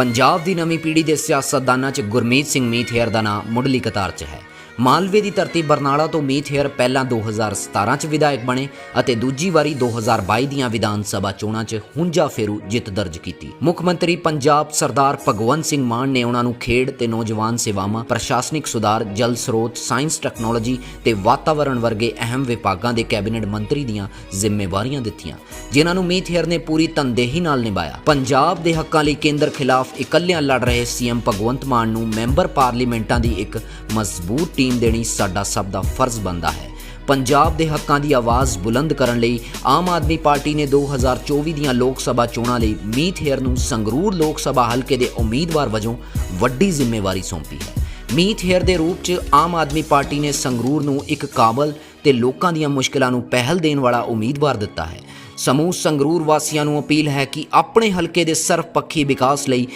ਪੰਜਾਬ ਦੀ ਨਵੀਂ ਪੀੜ੍ਹੀ ਦੇ ਸਿਆਸਤਦਾਨਾਂ 'ਚ ਗੁਰਮੀਤ ਸਿੰਘ ਮੀਤ ਦਾ ਨਾਂ ਮੁੱਢਲੀ ਕਤਾਰ 'ਚ ਹੈ। ਮਾਲਵੇ ਦੀ ਧਰਤੀ ਬਰਨਾਲਾ ਤੋਂ ਮੀਤ ਹੇਅਰ ਪਹਿਲਾਂ 2017 'ਚ ਵਿਧਾਇਕ ਬਣੇ ਅਤੇ ਦੂਜੀ ਵਾਰੀ 2022 ਦੀਆਂ ਵਿਧਾਨ ਸਭਾ ਚੋਣਾਂ 'ਚ ਹੁੰਜਾ ਫੇਰੂ ਜਿੱਤ ਦਰਜ ਕੀਤੀ। ਮੁੱਖ ਮੰਤਰੀ ਪੰਜਾਬ ਸਰਦਾਰ ਭਗਵੰਤ ਸਿੰਘ ਮਾਨ ਨੇ ਉਹਨਾਂ ਨੂੰ ਖੇਡ ਤੇ ਨੌਜਵਾਨ ਸੇਵਾਵਾਂ, ਪ੍ਰਸ਼ਾਸਨਿਕ ਸੁਧਾਰ, ਜਲ ਸਰੋਤ, ਸਾਇੰਸ, ਟੈਕਨੋਲੋਜੀ ਤੇ ਵਾਤਾਵਰਣ ਵਰਗੇ ਅਹਿਮ ਵਿਭਾਗਾਂ ਦੇ ਕੈਬਨਿਟ ਮੰਤਰੀ ਦੀਆਂ ਜ਼ਿੰਮੇਵਾਰੀਆਂ ਦਿੱਤੀਆਂ, ਜਿਨ੍ਹਾਂ ਨੂੰ ਮੀਤ ਹੇਅਰ ਨੇ ਪੂਰੀ ਤਨਦੇਹੀ ਨਾਲ ਨਿਭਾਇਆ। ਪੰਜਾਬ ਦੇ ਹੱਕਾਂ ਲਈ ਕੇਂਦਰ ਖਿਲਾਫ ਇਕੱਲਿਆਂ ਲੜ ਰਹੇ ਸੀਐਮ ਭਗਵੰਤ ਮਾਨ ਨੂੰ ਮੈਂਬਰ ਪਾਰਲੀਮੈਂਟਾਂ ਦੀ ਇੱਕ ਮਜ਼ਬੂਤ ਟੀਮ ਦੇਣੀ ਸਾਡਾ ਸਭ ਦਾ ਫਰਜ਼ ਬਣਦਾ ਹੈ। ਪੰਜਾਬ ਦੇ ਹੱਕਾਂ ਦੀ ਆਵਾਜ਼ ਬੁਲੰਦ ਕਰਨ ਲਈ ਆਮ ਆਦਮੀ ਪਾਰਟੀ ਨੇ 2024 ਦੀਆਂ ਲੋਕ ਸਭਾ ਚੋਣਾਂ ਲਈ ਮੀਤ ਹੇਅਰ ਨੂੰ ਸੰਗਰੂਰ ਲੋਕ ਸਭਾ ਹਲਕੇ ਦੇ ਉਮੀਦਵਾਰ ਵਜੋਂ ਵੱਡੀ ਜ਼ਿੰਮੇਵਾਰੀ ਸੌਂਪੀ ਹੈ। ਮੀਤ ਹੇਅਰ ਦੇ ਰੂਪ 'ਚ ਆਮ ਆਦਮੀ ਪਾਰਟੀ ਨੇ ਸੰਗਰੂਰ ਨੂੰ ਇੱਕ ਕਾਬਲ ਤੇ ਲੋਕਾਂ ਦੀਆਂ ਮੁਸ਼ਕਲਾਂ ਨੂੰ ਪਹਿਲ ਦੇਣ ਵਾਲਾ ਉਮੀਦਵਾਰ ਦਿੱਤਾ ਹੈ। ਸਮੂਹ ਸੰਗਰੂਰ ਵਾਸੀਆਂ ਨੂੰ ਅਪੀਲ ਹੈ ਕਿ ਆਪਣੇ ਹਲਕੇ ਦੇ ਸਰਵਪੱਖੀ ਵਿਕਾਸ ਲਈ